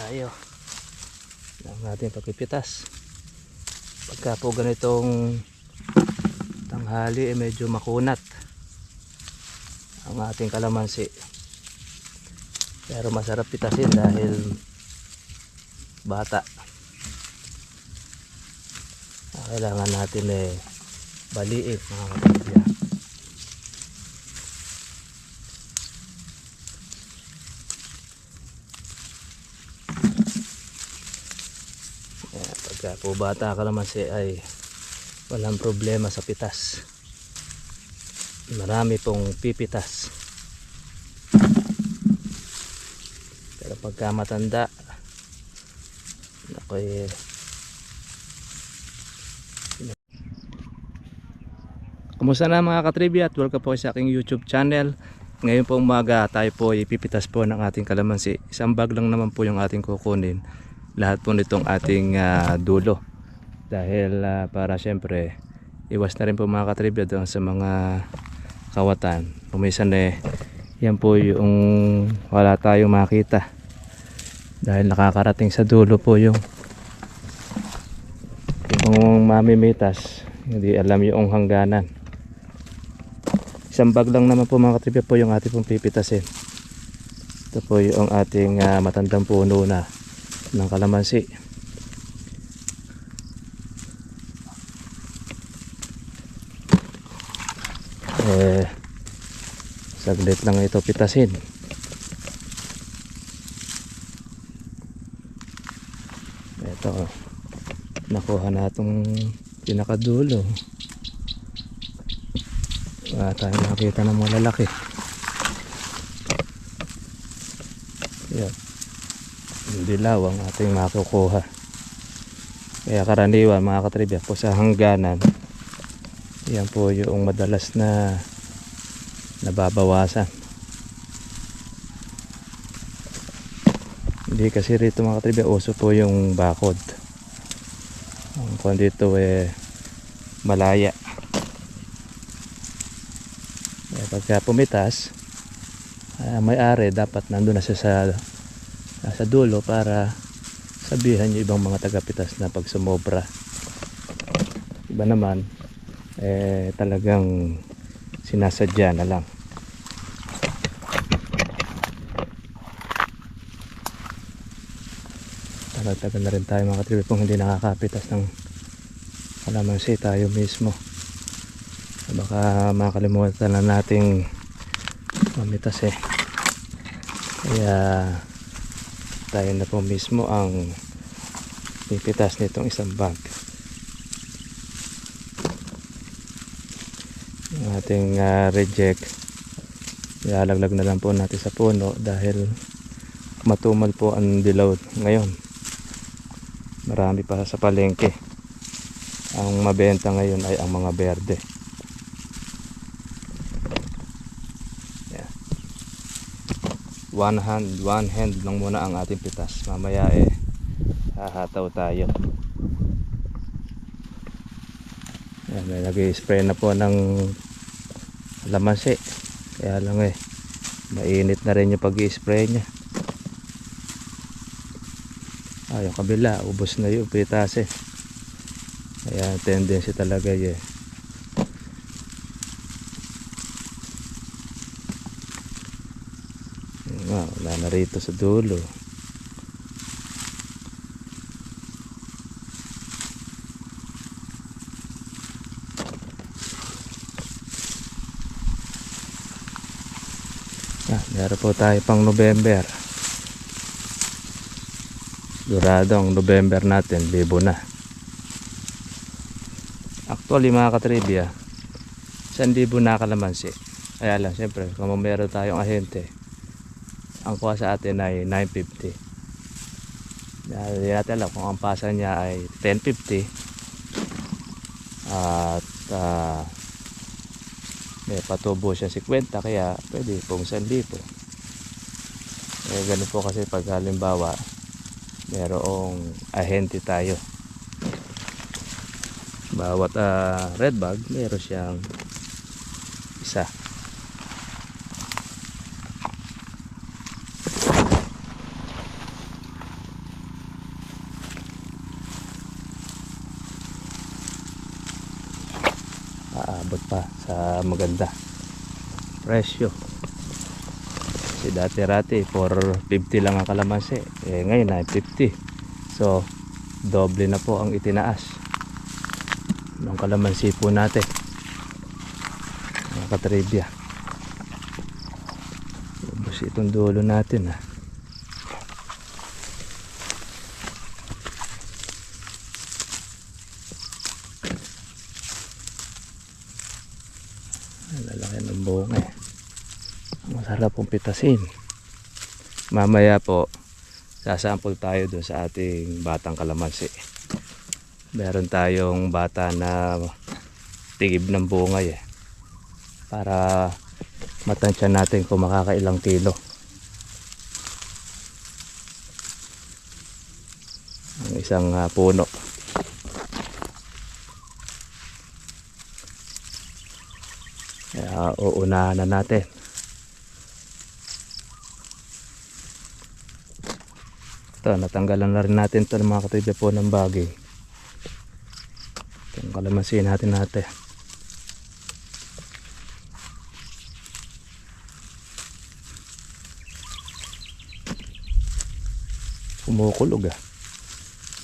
tayo. Ng ating pagpipitas. Pagka po ganitong tanghali eh medyo makunat ang ating kalamansi. Pero masarap pitasin dahil bata. Kailangan natin eh baliin mga kapatid Ayan, pagka po bata ka naman si ay walang problema sa pitas marami pong pipitas pero pagka matanda ako eh Kumusta na mga katribya at welcome po sa aking YouTube channel. Ngayon po umaga tayo po ipipitas po ng ating kalamansi. Isang bag lang naman po yung ating kukunin. Lahat po nitong ating ah, dulo. Dahil ah, para syempre iwas na rin po mga katribya doon sa mga kawatan. Kumisan eh yan po yung wala tayong makita. Dahil nakakarating sa dulo po yung yung mamimitas. Hindi alam yung hangganan. Isang bag lang naman po mga katribya po yung ating pong pipitasin. Ito po yung ating ah, matandang puno na ng kalamansi. Eh, saglit lang ito pitasin. Ito, nakuha na itong pinakadulo. Wala tayong nakita ng mga lalaki. Yan. Yung dilaw ang ating makukuha. Kaya karaniwan mga katribya po sa hangganan. Yan po yung madalas na nababawasan. Hindi kasi rito mga katribya uso po yung bakod. Ang kung dito eh malaya. Eh, pagka pumitas, ah, may-ari dapat nandun na siya sa, nasa dulo para sabihan yung ibang mga tagapitas na pag sumobra. Iba naman, eh talagang sinasadya na lang. Tagal-tagal na rin tayo mga katribe kung hindi nakakapitas ng kalamansi tayo mismo baka makalimutan na nating mamitas eh kaya tayo na po mismo ang pipitas nitong isang bag. Yung ating ah, reject. Ilalaglag na lang po natin sa puno dahil matumal po ang dilaw ngayon. Marami pa sa palengke. Ang mabenta ngayon ay ang mga berde one hand one hand lang muna ang ating pitas. Mamaya eh hahataw tayo. Yan, may nag-spray na po ng lamansi. Kaya lang eh mainit na rin yung pag-spray nya ah yung kabila ubos na yung pitas eh. Kaya tendency talaga eh Yun nga, wala na rito sa dulo. Ah, meron po tayo pang November. Sigurado ang November natin, libo na. Actually mga katribya, 1,000 na kalamansi. Kaya lang, siyempre, kung meron tayong ahente, ang kuha sa atin ay 950 hindi natin alam kung ang pasa niya ay 1050 at ah, may patubo siya 50 kaya pwede pong 1,000 eh ganun po kasi pag halimbawa merong ahente tayo. Bawat ah, red bag meron siyang isa aabot pa sa maganda presyo. Kasi dati rati 450 lang ang kalamansi. Eh ngayon 950 so doble na po ang itinaas ng kalamansi po natin. Mga katribya. Ubos itong dulo natin ah Ang lalaki ng bunga eh. Masarap pong pitasin. Mamaya po, sasample tayo doon sa ating batang kalamansi. Meron tayong bata na tigib ng bungay eh. Para matansya natin kung makakailang kilo. Ang isang ah, puno. Kaya uunahan na natin. Ito, natanggalan na rin natin ito mga katibya po ng bagay. Itong kalamansi natin natin. Kumukulog ah.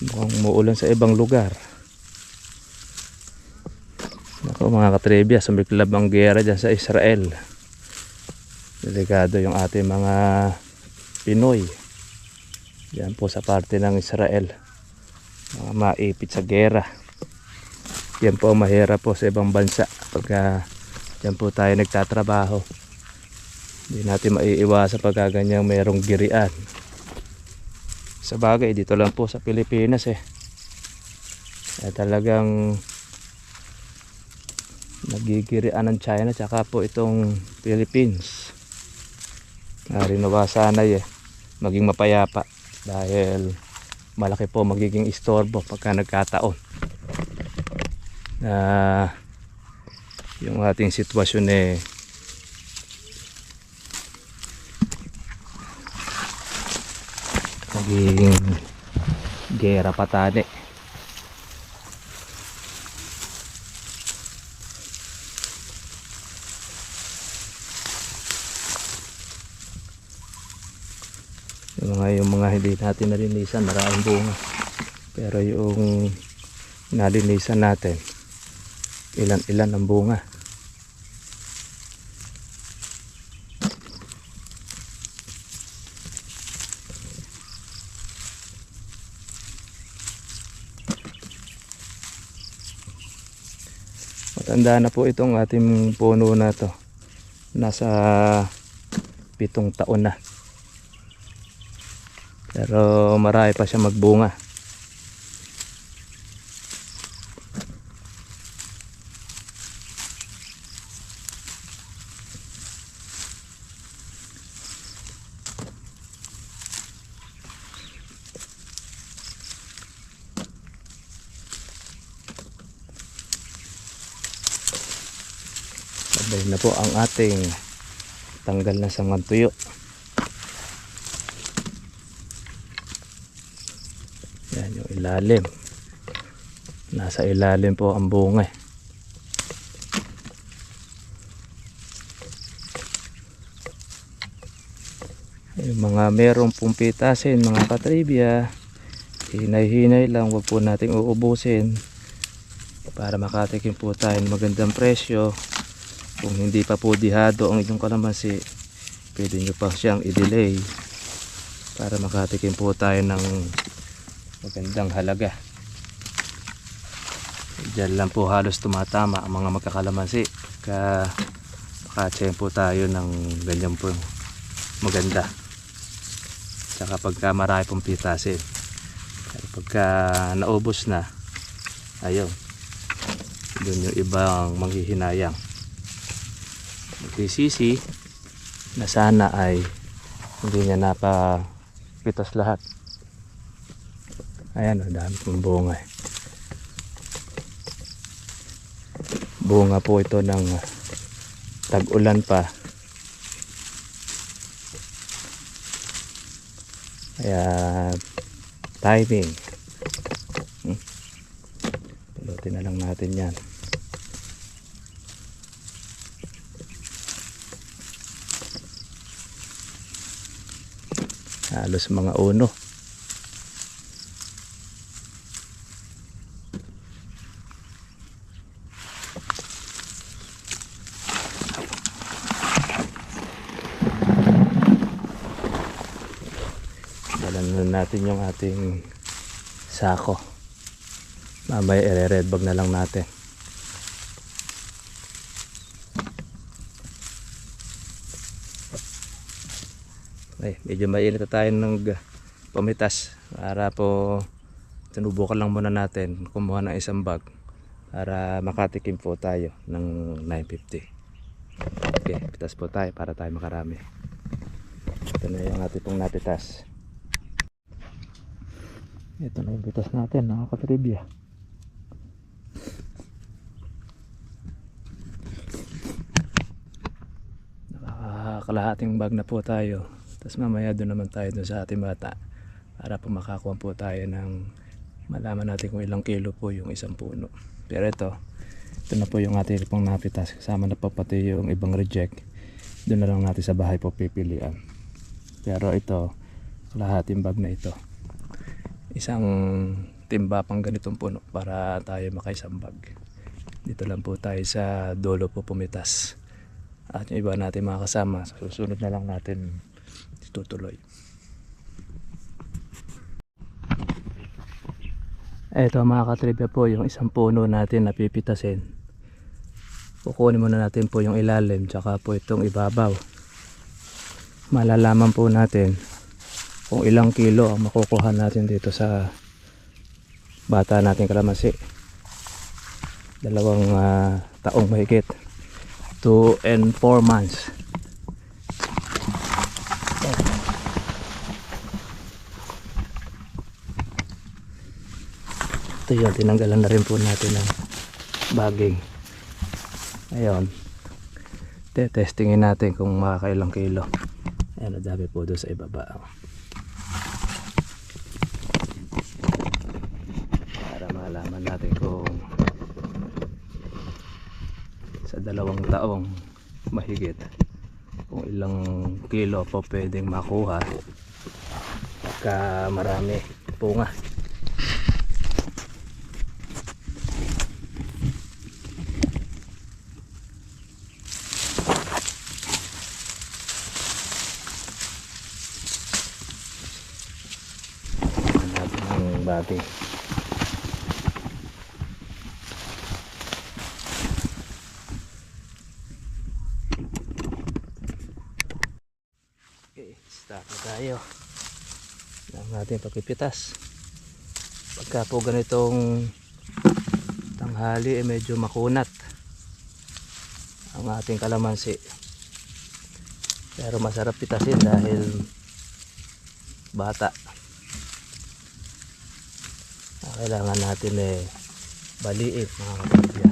Mukhang umuulan sa ibang lugar. Ako mga katribya, sumiklab ang gera dyan sa Israel. Delikado yung ating mga Pinoy. Yan po sa parte ng Israel. Mga maipit sa gera. Yan po mahirap po sa ibang bansa. Pagka yan po tayo nagtatrabaho. Hindi natin maiiwasan pagka ganyang mayroong girian. Sa bagay, dito lang po sa Pilipinas eh. Kaya talagang nagigirian ng China tsaka po itong Philippines na rinawasanay eh maging mapayapa dahil malaki po magiging istorbo pagka nagkataon na yung ating sitwasyon eh magiging gera patane yung mga hindi natin nalinisan maraming bunga. Pero yung nalinisan natin ilan ilan ang bunga? Matanda na po itong ating puno na to. Nasa pitong taon na pero marami pa siya magbunga. Sabay na po ang ating tanggal na sangang tuyo. Yan yung ilalim. Nasa ilalim po ang bunga. eh. Yung mga merong pumpitasin, mga katribya, hinay-hinay lang, wag po nating uubusin para makatikim po tayo ng magandang presyo. Kung hindi pa po dihado ang inyong kalamansi, pwede nyo pa siyang i-delay para makatikim po tayo ng magandang halaga. Diyan lang po halos tumatama ang mga magkakalamansi. Ka makatsayin po tayo ng ganyan po maganda. Saka pagka marami pong pitasin pagka naubos na ayun doon yung ibang manghihinayang. Nagsisisi na sana ay hindi niya napapitas lahat Ayan, oh, dami pong bunga. Eh. Bunga po ito ng ah, tag-ulan pa. Kaya timing. Hmm. Na lang natin yan. Halos mga uno. Natin yung ating sako. Mamaya ire-red bag na lang natin. Ay, medyo mainit na tayo ng pumitas para po sinubukan lang muna natin kumuha ng isang bag para makatikim po tayo ng 950 okay, pitas po tayo para tayo makarami ito na yung ating pong napitas ito na yung pitas natin mga katribya nakakalahating bag na po tayo. Tapos mamaya doon naman tayo doon sa ating bata para po makakuha po tayo ng malaman natin kung ilang kilo po yung isang puno. Pero ito ito na po yung ating pong napitas. Kasama na po pati yung ibang reject. Doon na lang natin sa bahay po pipilian. Pero ito kalahating bag na ito isang timba pang ganitong puno para tayo makaisang bag dito lang po tayo sa dolo po pumitas. At yung iba natin mga kasama sa susunod na lang natin tutuloy. Eto mga katribya po yung isang puno natin na pipitasin. Kukunin muna natin po yung ilalim tsaka po itong ibabaw. Malalaman po natin kung ilang kilo ang makukuha natin dito sa bata natin kalamansi. Dalawang ah, taong mahigit. 2 and 4 months. Ito yun tinanggalan na rin po natin ng bagging ayun. Testingin natin kung makakailang kilo. Ayan nadami po doon sa ibaba para malaman natin kung sa dalawang taong mahigit. Kung ilang kilo po pwedeng makuha. Pagka marami Tingnan natin ang bagay Okay, start na tayo. Ang ating pagpipitas. Pagka po ganitong tanghali eh medyo makunat ang ating kalamansi. Pero masarap pitasin dahil bata. Ang Kailangan natin eh baliit mga kapatid.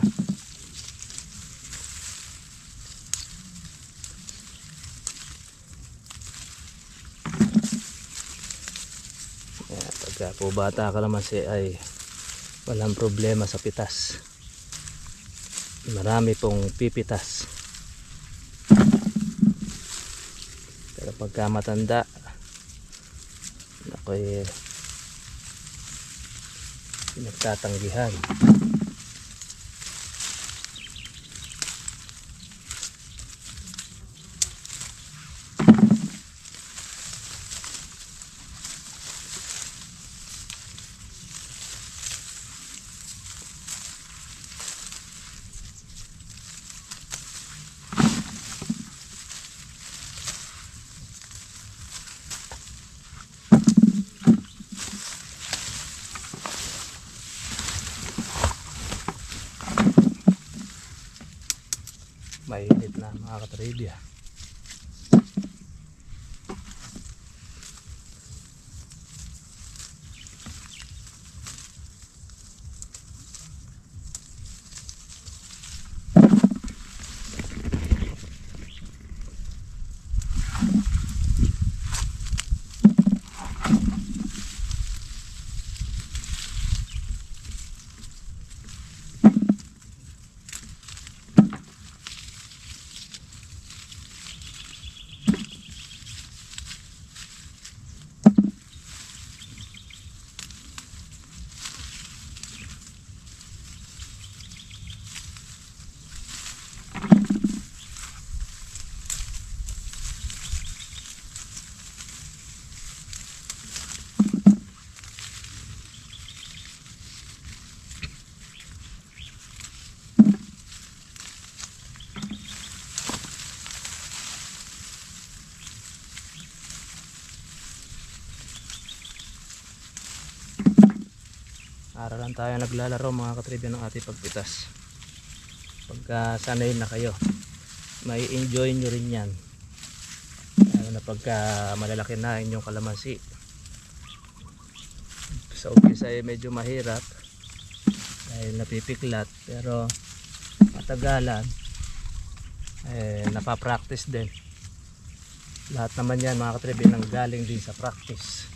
Kaya pagka po bata ka naman si ay walang problema sa pitas. Marami pong pipitas. Pero pagka matanda, ako'y pinagtatanggihan. Mainit na mga katribya. Para lang tayo naglalaro mga katribya ng ating pagpitas. Pagka sanay na kayo, may enjoy nyo rin yan. Lalo na pagka malalaki na inyong kalamansi. Sa umpisa ay medyo mahirap dahil napipiklat pero matagalan eh, napapractice din. Lahat naman yan mga katribya nang galing din sa practice.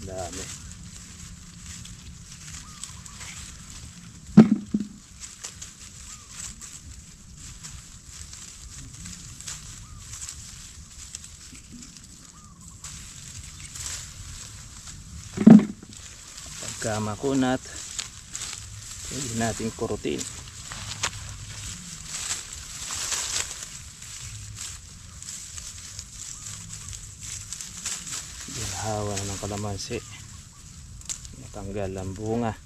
Dami. Pagka makunat, pwede natin kurutin. Ginhawa ng kalamansi. Matanggal ang bunga.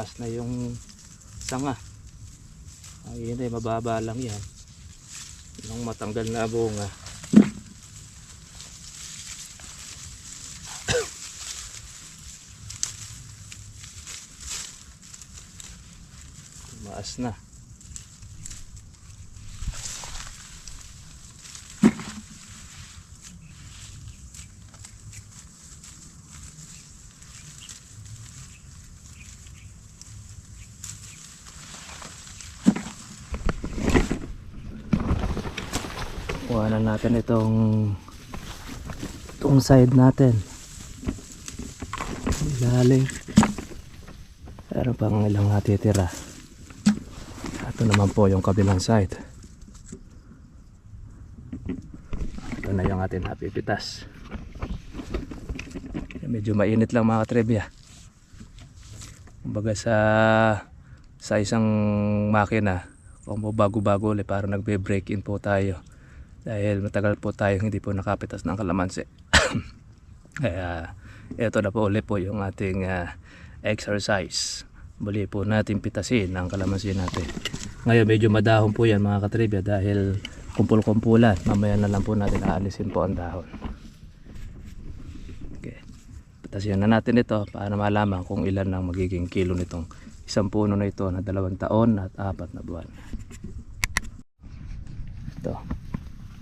Yan, na yung sanga. Ay, hindi, mababa lang yan. Nung matanggal na bunga. Tumaas na. Kuhanan natin itong itong side natin. Ilalim. Pero pang ilang natitira. Ito naman po yung kabilang side. Ito na yung ating happy pitas. Medyo mainit lang mga trivia. Kumbaga sa sa isang makina, kung bago-bago ulit, parang nagbe-break in po tayo. Dahil matagal po tayo hindi po nakapitas ng kalamansi. Kaya ito na po ulit po yung ating ah, exercise. Muli po natin pitasin ang kalamansi natin. Ngayon medyo madahon po yan mga katribya dahil kumpul-kumpulan. Mamaya na lang po natin aalisin po ang dahon. Okay. Pitasin na natin ito para malaman kung ilan ang magiging kilo nitong isang puno na ito na dalawang taon at apat na buwan. Ito.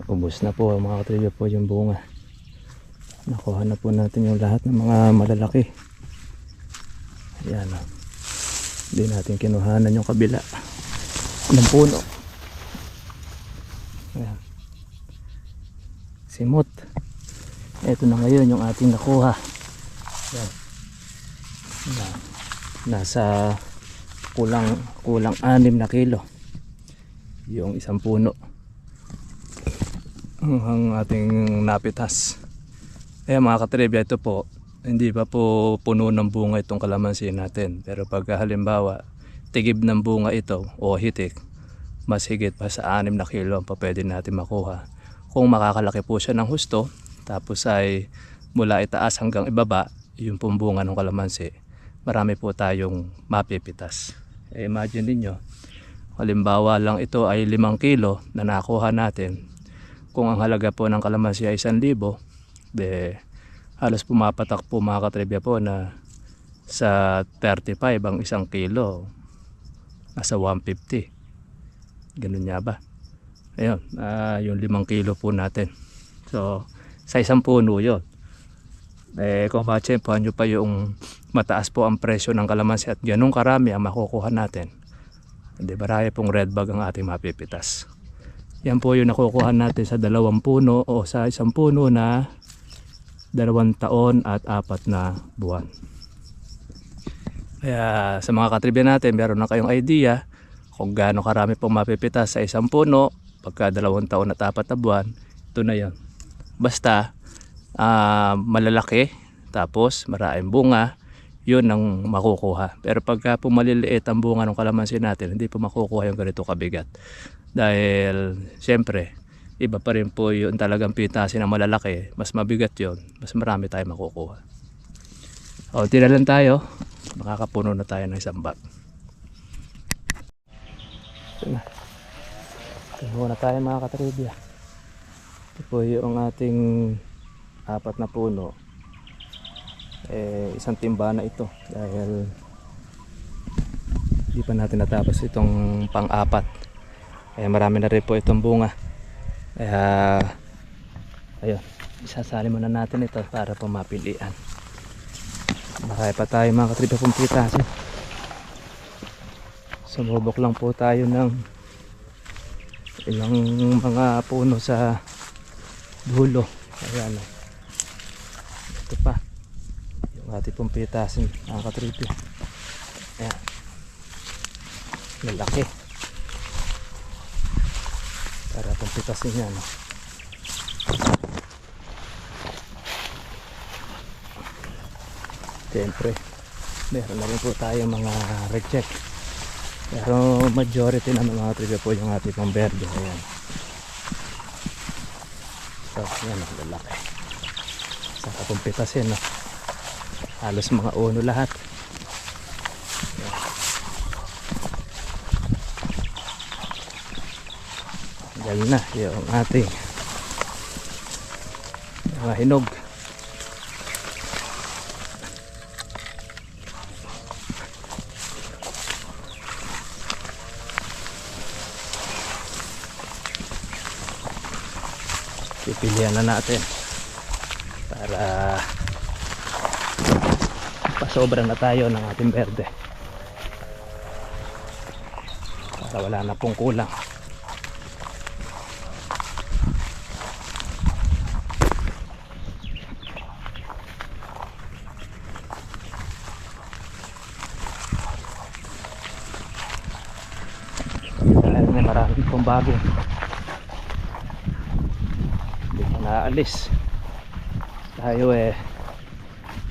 Ubus na po mga katribya po yung bunga. Nakuha na po natin yung lahat ng mga malalaki. Ayan o. Hindi natin kinuhanan yung kabila ng puno. Ayan. Simot. Ito na ngayon yung ating nakuha. Ayan. Na, nasa kulang kulang 6 na kilo yung isang puno ang ating napitas. Kaya mga katribya ito po hindi pa po puno ng bunga itong kalamansi natin. Pero pag halimbawa tigib ng bunga ito o hitik mas higit pa sa 6 na kilo ang pa pwede natin makuha. Kung makakalaki po siya ng husto tapos ay mula itaas hanggang ibaba yung pong bunga ng kalamansi marami po tayong mapipitas. Eh, imagine ninyo halimbawa lang ito ay 5 kilo na nakuha natin kung ang halaga po ng kalamansi ay 1,000 de halos pumapatak po mga katribya po na sa 35 ang isang kilo nasa 150 ganun niya ba? Ayun ah, yung 5 kilo po natin. So sa isang puno yun. Eh kung matsempohan nyo pa yung mataas po ang presyo ng kalamansi at ganun karami ang makukuha natin hindi baraya pong red bag ang ating mapipitas yan po yung nakukuha natin sa dalawang puno o sa isang puno na dalawang taon at apat na buwan. Kaya sa mga katribya natin, meron na kayong idea kung gaano karami pong mapipitas sa isang puno pagka dalawang taon at apat na buwan, ito na yon. Basta ah, malalaki, tapos maraming bunga, yun ang makukuha. Pero pagka po maliliit ang bunga ng kalamansi natin, hindi po makukuha yung ganito kabigat. Dahil, siyempre, iba pa rin po yung talagang pitasin na malalaki. Mas mabigat yun, mas marami tayo makukuha. O, tira lang tayo. Makakapuno na tayo ng isang bag. Ito na tayo mga katribya. Ito po yung ating apat na puno eh, isang timba na ito dahil hindi pa natin natapos itong pang-apat kaya marami na rin po itong bunga. Kaya ayun isasali muna natin ito para po mapilian. Marami pa tayo mga katripa pong pitasin. Sumubok lang po tayo ng ilang mga puno sa dulo. Ayan o ito pa yung ating pong pitasin mga katripi ayan. Lalaki para pong pitasin yan. No? siyempre meron na rin po tayo mga reject pero majority na ng mga trivia po yung ating pong verde ayan. So yan ang lalaki. Sa pong pitasin no? halos mga uno lahat Yan na yung ating mga hinog. Pipilian na natin para pasobra na tayo ng ating berde. Para wala na pong kulang dahil may maraming pong bago. Hindi pa naaalis tayo eh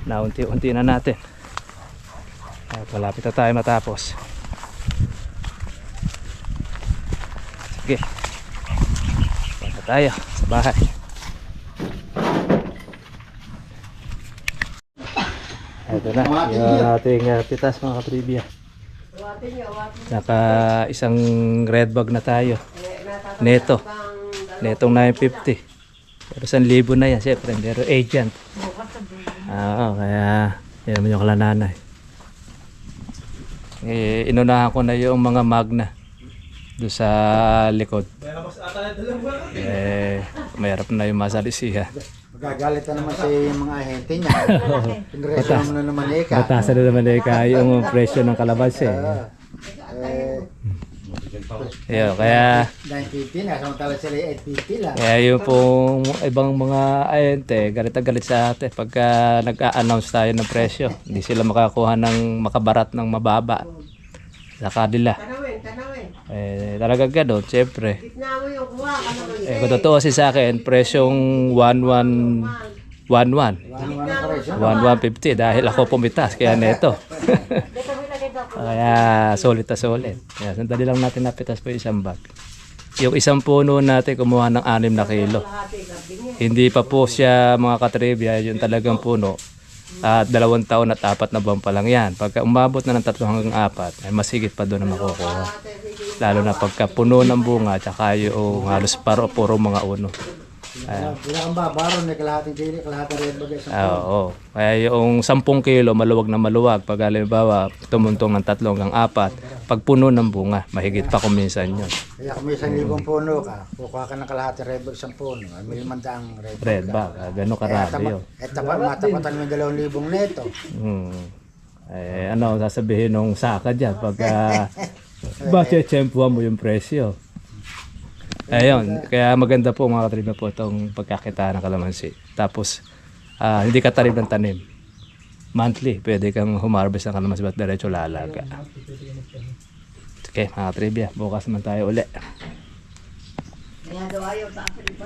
naunti-unti na natin. At malapit na tayo matapos. Sige. Punta tayo sa bahay. Ito na yung ating uh, pitas mga katribya naka isang red bag na tayo. Neto. netong 950 pero 1,000 na yan syempre pero agent. Oo, kaya yan naman yung kalananay. Eh, inunahan ko na yung mga magna doon sa likod. Eh, mayroon na yung masalisihan. Magagalit na naman si mga ahente niya. Pingreso mo na naman ika. Batasan na naman eh kaya yung presyo ng kalabas eh. Eh, Ayun, kaya 950 na, samantala sila 850 lang. kaya yung pong ibang mga ayente, galit na galit sa atin pagka nag-a-announce tayo ng presyo. Hindi sila makakuha ng makabarat ng mababa sa kanila. Tanawin, tanawin. Eh, talaga ka naman. Eh, kung totoo si sa akin, presyong 1111. Ano ano ka rin siya? 1150 dahil ako pumitas kaya neto. kaya solid na solid. Kaya sandali lang natin napitas po yung isang bag. Yung isang puno natin kumuha ng 6 na kilo. Hindi pa po siya mga katribya, yung talagang puno. At dalawang taon at apat na buwan pa lang yan. Pagka umabot na ng tatlo hanggang apat, ay masigit pa doon na makukuha. Lalo na pagka puno ng bunga, tsaka yung halos paro, puro mga uno. Wala kang babaro, may kalahating chili, kalahating red bagay Ah, Oo. Kaya yung 10 kilo, maluwag na maluwag. Pag halimbawa, tumuntong ng tatlo hanggang apat, pag puno ng bunga, mahigit pa kung minsan yun. Kaya kung isang libong puno ka, kukuha ka ng kalahating red bag isang puno, ay may limandang red bag. Red bag, ah, gano'n karami yun. Eh, tapat, matapatan mo yung dalawang libong neto. Hmm. Eh, ano sasabihin nung saka dyan pagka bakit tsempuhan mo yung presyo? Ayun, kaya maganda po mga katriba po itong pagkakita ng kalamansi. Tapos, ah, hindi ka tanim ng tanim. Monthly, pwede kang humarvest ng kalamansi ba't diretso lalaga. Okay, mga trivia, bukas naman tayo uli. Kaya daw ayaw sa.